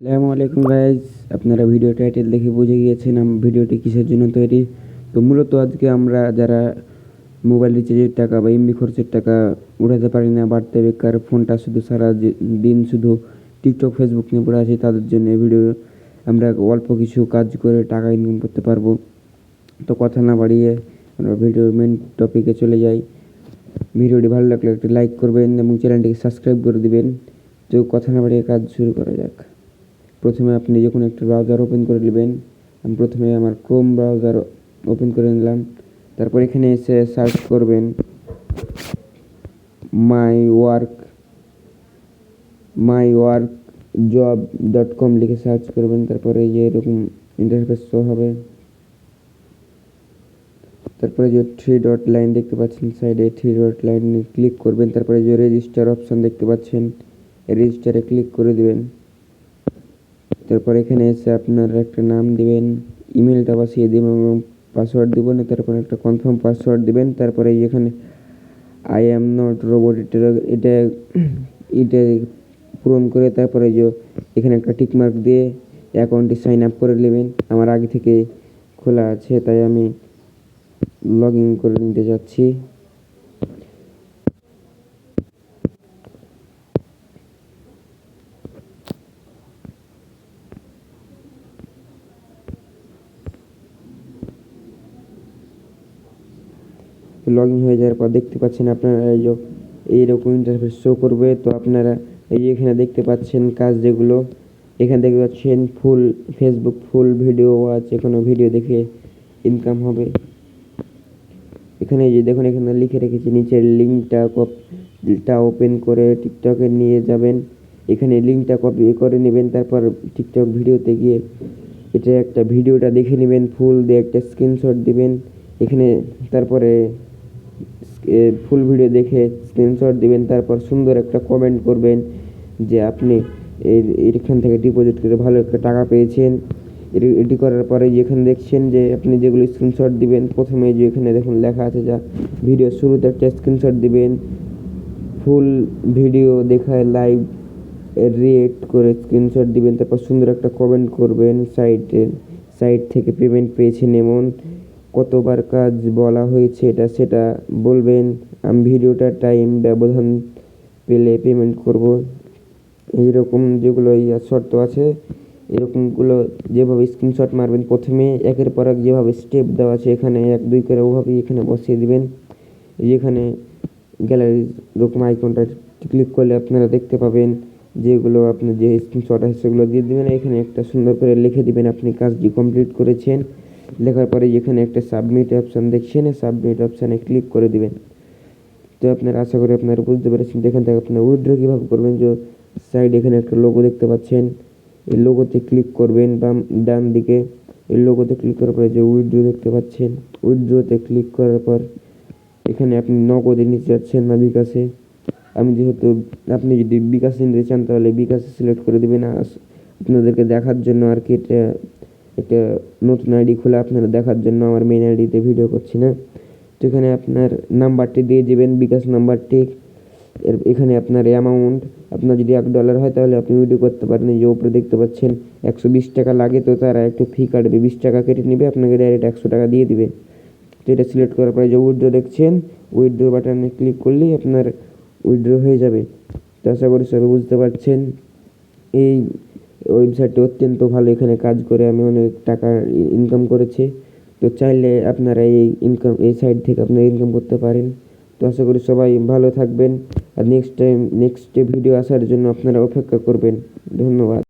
আসসালামু আলাইকুম গাইজ আপনারা ভিডিও টাইটেল দেখে বুঝে গিয়েছেন ভিডিওটি কিসের জন্য তৈরি? তো মূলত আজকে আমরা যারা মোবাইল রিচার্জের টাকা বা এমবি খরচের টাকা উঠাতে পারি না, বাড়তে বেকার, ফোনটা শুধু সারা দিন শুধু টিকটক ফেসবুক নিয়ে পড়ে আছে, তাদের জন্য ভিডিও আমরা অল্প কিছু কাজ করে টাকা ইনকাম করতে পারব। তো কথা না বাড়িয়ে আমরা ভিডিওর মেন টপিকে চলে যাই। ভিডিওটি ভালো লাগলে একটি লাইক করবেন এবং চ্যানেলটিকে সাবস্ক্রাইব করে দিবেন। তো কথা না বাড়িয়ে কাজ শুরু করা যাক। প্রথমে আপনি যে কোনো একটা ব্রাউজার ওপেন করে নেবেন। আমি প্রথমে আমার ক্রোম ব্রাউজার ওপেন করে নিলাম। তারপর এখানে এসে সার্চ করবেন my work my work job dot com লিখে সার্চ করবেন। তারপরে যে এরকম ইন্টারফেস শো হবে। তারপরে যে থ্রি ডট লাইন দেখতে পাচ্ছেন সাইডে থ্রি ডট লাইনে ক্লিক করবেন। তারপরে যে রেজিস্টার অপশন দেখতে পাচ্ছেন রেজিস্টারে ক্লিক করে দিবেন। তারপর এখানে এসে আপনার একটা নাম দিবেন ইমেলটা বসিয়ে দিবেন এবং পাসওয়ার্ড দিবেন, তারপর একটা কনফার্ম পাসওয়ার্ড দিবেন, তারপরে এখানে আই অ্যাম নট রোবট এটা এটা এটা পূরণ করে তারপরে যে এখানে একটা টিক মার্ক দিয়ে অ্যাকাউন্টটি সাইন আপ করে নেবেন। আমার আগে থেকে খোলা আছে, তাই আমি লগ ইন করে নিতে যাচ্ছি। লগ ইন হয়ে যাওয়ার পর দেখতে পাচ্ছেন আপনারা এই যে এইরকম ইন্টারফেস শো করবে। তো আপনারা এই যে এখানে দেখতে পাচ্ছেন কাজ যেগুলো, এখানে দেখতে পাচ্ছেন ফুল ফেসবুক ফুল ভিডিও আছে, কোনো ভিডিও দেখে ইনকাম হবে। এখানে এই যে দেখুন, এখানে লিখে রেখেছি, নিচের লিঙ্কটা টা ওপেন করে টিকটকে নিয়ে যাবেন। এখানে লিঙ্কটা কপি করে নেবেন, তারপর টিকটক ভিডিওতে গিয়ে এটা একটা ভিডিওটা দেখে নেবেন ফুল দিয়ে একটা স্ক্রিনশট দিবেন। এখানে তারপরে ফুল ভিডিও দেখে স্ক্রিনশট দিবেন, তারপর সুন্দর একটা কমেন্ট করবেন যে আপনি এখান থেকে ডিপোজিট করে ভালো একটা টাকা পেয়েছেন। এটি করার পরে যেখানে দেখছেন যে আপনি যেগুলো স্ক্রিনশট দিবেন, প্রথমে যে এখানে দেখুন লেখা আছে যা ভিডিও শুরুতে একটা স্ক্রিনশট দিবেন। ফুল ভিডিও দেখায় লাইভ রিয়েক্ট করে স্ক্রিনশট দিবেন, তারপর সুন্দর একটা কমেন্ট করবেন সাইটের সাইট থেকে পেমেন্ট পেয়েছেন এমন। কতবার কাজ বলা হয়েছে এটা সেটা বলবেন। আমি ভিডিওটা টাইম ব্যবধান পেলে পেমেন্ট করব। এইরকম যেগুলো শর্ত আছে, এরকমগুলো যেভাবে স্ক্রিনশট মারবেন প্রথমে, একের পর এক যেভাবে স্টেপ দেওয়া আছে এখানে এক, দুই করে ওভাবেই এখানে বসিয়ে দিবেন। যেখানে গ্যালারি এরকম আইকনটা ক্লিক করলে আপনারা দেখতে পাবেন যেগুলো আপনি যে স্ক্রিনশট আছে সেগুলো দিয়ে দেবেন। এখানে একটা সুন্দর করে লিখে দিবেন আপনি কাজটি কমপ্লিট করেছেন। লেখার পরে যেখানে একটা সাবমিট অপশান দেখছেন সাবমিট অপশানে ক্লিক করে দিবেন। তো আপনারা আশা করি আপনারা বুঝতে পেরেছেন এখান থেকে আপনার উইথড্র কীভাবে করবেন, যে সাইড এখানে একটা লোগো দেখতে পাচ্ছেন, এই লোগোতে ক্লিক করবেন, বাম, ডান দিকে এই লোগোতে ক্লিক করার পরে যে উইড্রো দেখতে পাচ্ছেন উইড্রোতে ক্লিক করার পর এখানে আপনি নগদে নিতে যাচ্ছেন না বিকাশে। আমি যেহেতু, আপনি যদি বিকাশে নিতে চান তাহলে বিকাশে সিলেক্ট করে দেবেন আপনাদেরকে দেখার জন্য আর কি এটা একটা নতুন আইডি খোলা আপনারা দেখার জন্য আমার মেন আইডিতে ভিডিও করছি না। তো এখানে আপনার নাম্বারটি দিয়ে দেবেন, বিকাশ নাম্বারটি, এর এখানে আপনার অ্যামাউন্ট আপনার যদি এক ডলার হয় তাহলে আপনি উইড্রো করতে পারেন যে উপরে দেখতে পাচ্ছেন, একশো বিশ টাকা লাগে তো তারা একটু ফি কাটবে, বিশ টাকা কেটে নেবে, আপনাকে ডাইরেক্ট একশো টাকা দিয়ে দিবে। তো এটা সিলেক্ট করার পরে যে উইড্রো দেখছেন উইড্রো বাটনে ক্লিক করলেই আপনার উইড্রো হয়ে যাবে। তো আশা করি সবাই বুঝতে পারছেন। এই ওয়েবসাইটটি অত্যন্ত ভালো এখানে কাজ করে, আমি অনেক টাকা ইনকাম করেছি। তো চাইলে আপনারা এই ইনকাম এই সাইট থেকে আপনারা ইনকাম করতে পারেন। তো আশা করি সবাই ভালো থাকবেন। আর নেক্সট টাইম নেক্সট ভিডিও আসার জন্য আপনারা অপেক্ষা করবেন। ধন্যবাদ।